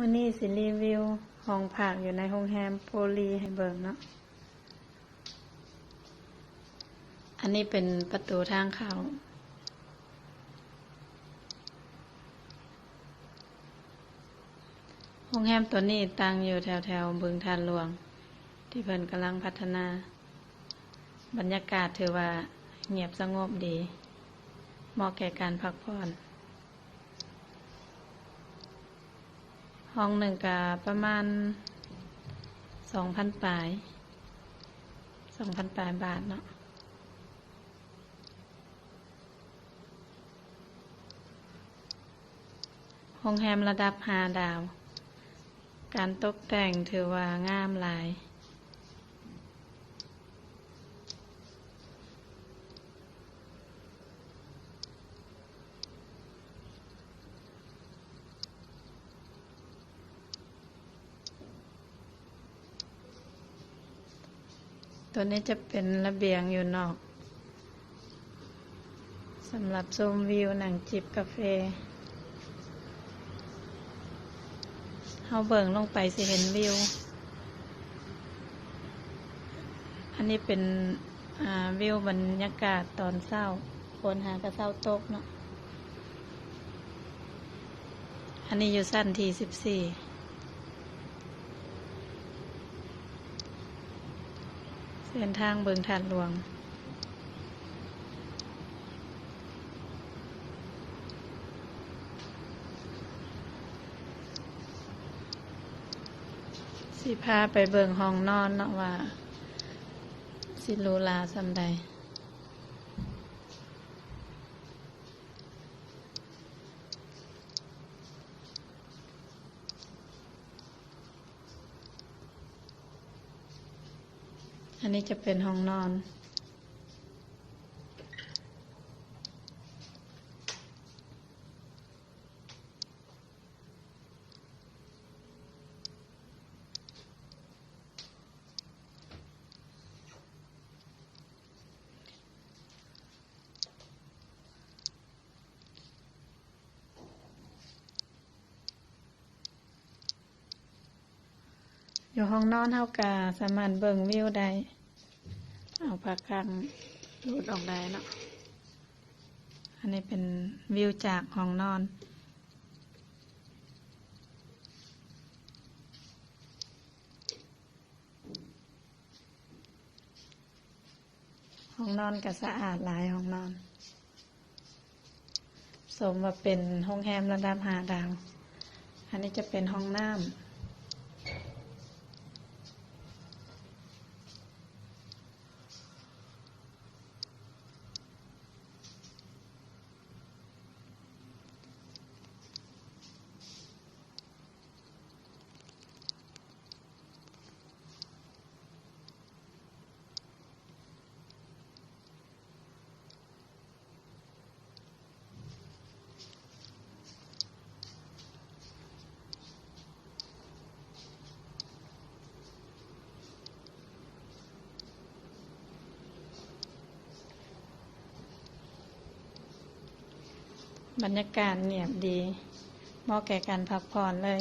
มื่อนี้สิรีวิวห้องพักอยู่ในโรงแรมโพลีให้เบิ่งเนาะ อันนี้เป็นประตูทางเข้า โรงแรมตัวนี้ตั้งอยู่แถวแถวบึงทานหลวง ที่เพิ่นกำลังพัฒนา บรรยากาศถือว่าเงียบสงบดี เหมาะแก่การพักผ่อน ห้องหนึ่งกะประมาณสองพันปลายสองพันปลายบาทเนาะโรงแรมระดับหาดาว การตกแต่งถือว่างามหลาย ตัวนี้จะเป็นระเบียงอยู่นอกสำหรับชมวิวหนังจิบกาแฟเฮาเบิ่งลงไปสิเห็นวิว อันนี้เป็นวิวบรรยากาศตอนเศร้าคนหากระเศร้าตกเนาะ อันนี้อยู่สั้นที่สิบสี่ เส้นทางเบิงทานหลวง สิพาไปเบิงห้องนอนเนาะว่า สิหรูลาสำใด อันนี้จะเป็นห้องนอน อยู่ห้องนอนเท่ากาสามารถเบิ่งวิวได้ เอาปากคังรูดออกได้เนาะ อันนี้เป็นวิวจากห้องนอน ห้องนอนก็สะอาดหลายห้องนอน สมว่าเป็นห้องแรมระดับหาดาว อันนี้จะเป็นห้องน้ำ บรรยากาศเงียบดีเหมาะแก่การพักผ่อนเลย